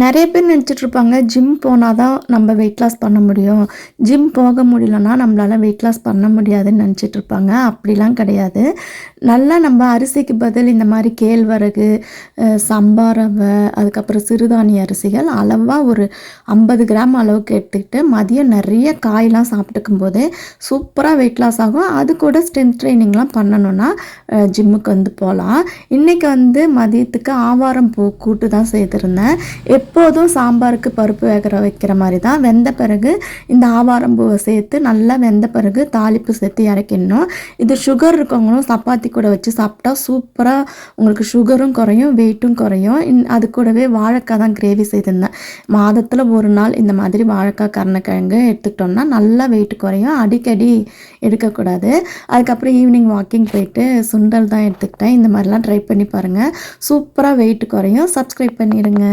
நிறைய பேர் நினச்சிட்டு இருப்பாங்க ஜிம் போனால் தான் நம்ம வெயிட் லாஸ் பண்ண முடியும். ஜிம் போக முடியலன்னா நம்மளால் வெயிட் லாஸ் பண்ண முடியாதுன்னு நினச்சிட்டு இருப்பாங்க அப்படிலாம் கிடையாது. நல்லா நம்ம அரிசிக்கு பதில் இந்த மாதிரி கேழ்வரகு சம்பாரவை சம்பா ரவை அதுக்கப்புறம் சிறுதானிய அரிசிகள் அளவாக ஒரு ஐம்பது கிராம் அளவுக்கு எடுத்துக்கிட்டு மதியம் நிறைய காயெலாம் சாப்பிட்டுக்கும் போது சூப்பராக வெயிட் லாஸ் ஆகும். அது கூட ஸ்ட்ரென்த் ட்ரைனிங்லாம் பண்ணணும்னா ஜிம்முக்கு வந்து போகலாம் இன்றைக்கி வந்து மதியத்துக்கு ஆவாரம் பூ கூட்டு தான் செய்திருந்தேன். எப்போதும் சாம்பாருக்கு பருப்பு வேகிற வைக்கிற மாதிரி தான் வெந்த பிறகு இந்த ஆவாரம்பூவை சேர்த்து நல்லா வெந்த பிறகு தாளிப்பு சேர்த்து இறக்கிடணும். இது சுகர் இருக்கவங்களும் சப்பாத்தி கூட வச்சு சாப்பிட்டா சூப்பராக உங்களுக்கு சுகரும் குறையும் வெயிட்டும் குறையும். இன் அது கூடவே வாழைக்காய் தான் கிரேவி செய்திருந்தேன். மாதத்தில் ஒரு நாள் இந்த மாதிரி வாழைக்காய் கருணக்கிழங்கு எடுத்துக்கிட்டோம்னா நல்லா வெயிட் குறையும். அடிக்கடி எடுக்கக்கூடாது. அதுக்கப்புறம் ஈவினிங் வாக்கிங் போயிட்டு சுண்டல் தான் எடுத்துக்கிட்டேன். இந்த மாதிரிலாம் ட்ரை பண்ணி பாருங்கள் சூப்பராக வெயிட் குறையும். சப்ஸ்கிரைப் பண்ணிடுங்க.